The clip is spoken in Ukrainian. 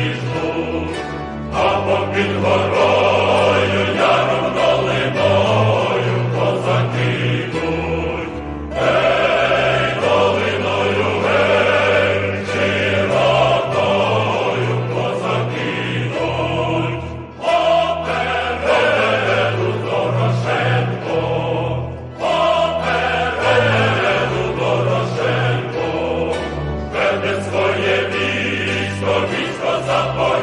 ніжну, а попід горою я долиною козаки йдуть. Гей, долиною, гей, широтою козаки йдуть. Попереду Дорошенко, попереду Дорошенко, веде своє військо. the boy.